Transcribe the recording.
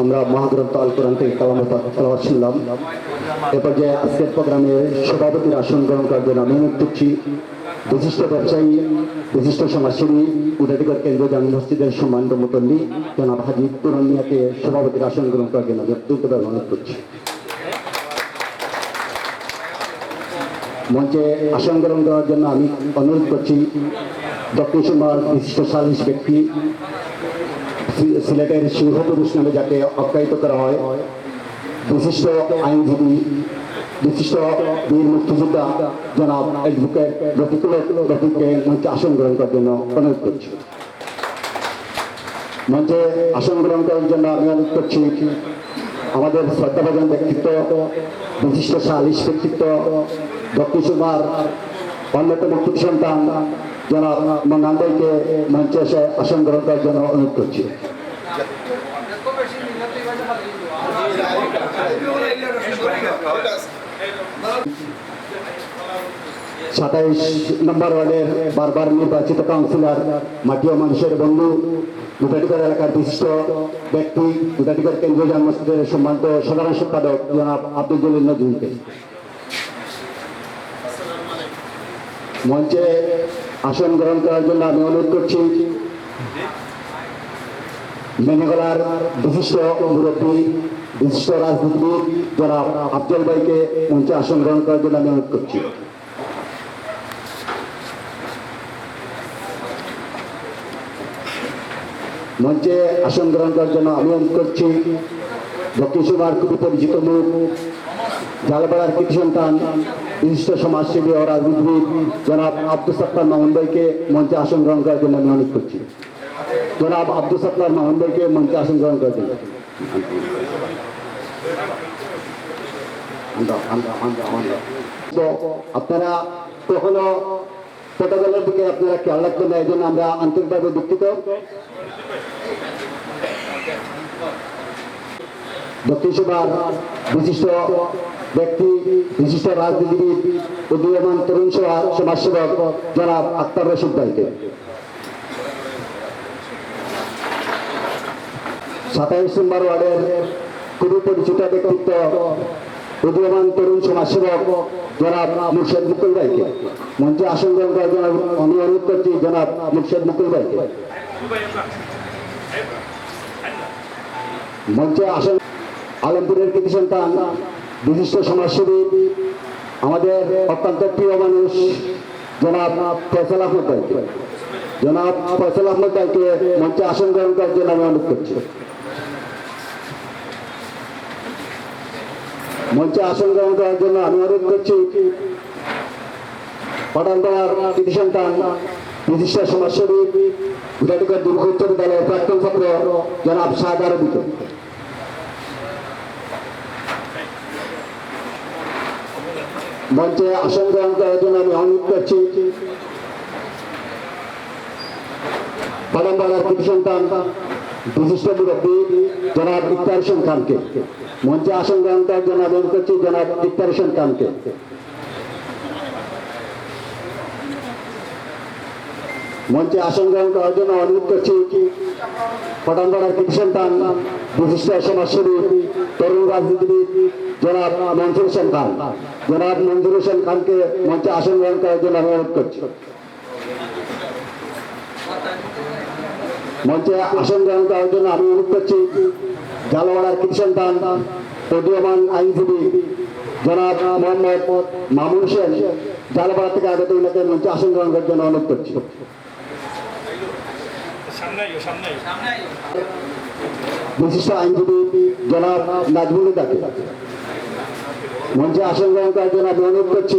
আমরা মহাগ্রন্থ আল কোরআন থেকে কালামত তেলাওয়াত শুনলাম। এরপর যে আজকের প্রোগ্রামে সভাপতির আসন গ্রহণ করার জন্য আমি অনুরোধ করছি, বিশিষ্ট ব্যবসায়ী, বিশিষ্ট সমাজসেবী উদাধিকার কেন্দ্রীয় জামি মসজিদের সম্মানিত মুতল্লি, জনাব হাজি পুরন মিয়াকে সভাপতির আসন গ্রহণ করার জন্য দ্রুতভাবে অনুরোধ করছি। মঞ্চে আসন গ্রহণ করার জন্য আমি অনুরোধ করছি, দক্ষিণ সুমার বিশিষ্ট সালিশ ব্যক্তি সিলেটের সিংহপুরুষ নামে যাকে আখ্যায়িত করা হয়, বিশিষ্ট আইনজীবী, বিশিষ্ট বীর মুক্তিযোদ্ধা জনাব অ্যাডভোকেট রফিকুল রফিককে মঞ্চে আসন গ্রহণ করার জন্য অনুরোধ করছি। মঞ্চে আসন গ্রহণ করার জন্য আমি অনুরোধ করছি, আমাদের শ্রদ্ধাভাজন ব্যক্তিত্ব, বিশিষ্ট সালিশ ব্যক্তিত্ব দক্ষিণ সুমার অন্যতম সন্তান জনাব মঙ্গানবাইকে মঞ্চে এসে আসন গ্রহণ করার জন্য অনুরোধ করছি। সাতাইশ নম্বর ওয়ার্ডের বারবার নির্বাচিত কাউন্সিলর মাটিও মানুষের বন্ধু গুটাটিকর এলাকার বিশিষ্ট ব্যক্তি গুটাটিকর কেন্দ্রীয় জন্মস্থলের সম্মানিত সাধারণ সম্পাদক জনাব আব্দুল জলিল নজরুলকে। মঞ্চে আসন গ্রহণ করার জন্য আমি অনুরোধ করছি মেনেগলার বিশিষ্ট মুরব্বী, বিশিষ্ট রাজনীতিবিদ জনাব আফজল ভাইকে মঞ্চে আসন গ্রহণ করার জন্য আমি অনুরোধ করছি। মঞ্চে আসন গ্রহণ করার জন্য আমি অনুরোধ করছি দক্ষিণ সুমার খুবই পরিচিত মুখ, জালপাড়ার কৃতি সন্তান, বিশিষ্ট সমাজসেবী ও রাজনীতিবিদ জনাব আব্দুল সত্তার মামুন ভাইকে মঞ্চে আসন গ্রহণ করার জন্য আমি অনুরোধ করছি। জনাব আব্দুল সত্তার মামুন ভাইকে মঞ্চে আসন গ্রহণ আন্দা। তো আপনারা কখনো প্রোটোকলের দিকে আপনারা খেয়াল রাখবেন না এই জন্য আমরা আন্তরিকভাবে দুঃখিত। দক্ষিণ বিশিষ্ট ব্যক্তি, বিশিষ্ট রাজনীতিবিদ উদীয়মান তরুণ সভা সমাজসেবক জনাব আক্তার রশিদ ভাইকে। সাতাইশ নম্বর ওয়ার্ডের খুবই ব্যক্তিত্ব উদীয়মান তরুণ সমাজসেবক জনাব মুর্শেদ মুকুল ভাইকে। মঞ্চে আসন গ্রহণ করার জন্য অনুরোধ করছি জনাব মুর্শেদ মুকুল ভাইকে। মঞ্চে আসন আলমপুরের কৃতি সন্তান, বিশিষ্ট সমাজসেবী, আমাদের অত্যন্ত প্রিয় মানুষ জনাব ফয়সাল আহমদ ভাইকে। জনাব ফয়সাল আহমদ ভাইকে মঞ্চে আসন গ্রহণ করার জন্য আমি অনুরোধ করছি। মঞ্চে আসন গ্রহণ করার জন্য আমি অনুরোধ করছি। পাঠানপাড়ার কৃতি সন্তান বিশিষ্ট সমাজসেবী গুটাটিকার দুর্গ উচ্চ বিদ্যালয়ের প্রাক্তন ছাত্র জনাব শাহাদ আরবিকে মঞ্চে আসন গ্রহণ করার জন্য আমি অনুরোধ করছি। পাঠানপাড়ার কৃতি সন্তান বিশিষ্ট মুরব্বী জনাব ইফতার হোসেন খানকে। মঞ্চে আসন গ্রহণ করার জন্য অনুরোধ করছি, জনাব ইফতার হোসেন খানকে। মঞ্চে আসন গ্রহণ করার জন্য অনুরোধ করছি, পটানপাড়ার কৃতি সন্তান বিশিষ্ট সমাজসেবী, তরুণ রাজনীতিবিদ, জনাব মনসুর হোসেন খান। জনাব মনসুর হোসেন খানকে মঞ্চে আসন গ্রহণ করার জন্য অনুরোধ করছি। মঞ্চে আসন গ্রহণ করার জন্য আমি অনুরোধ করছি জালওয়াড়ার কৃতি সন্তান উদীয়মান আইনজীবী জনাব মোহাম্মদ মামুন হোসেন জালপাড়া থেকে আগত উনাকে মঞ্চে আসন গ্রহণ করার জন্য অনুরোধ করছি। বিশিষ্ট আইনজীবী জনাব নাজমুল দাকে মঞ্চে আসন গ্রহণ করার জন্য আমি অনুরোধ করছি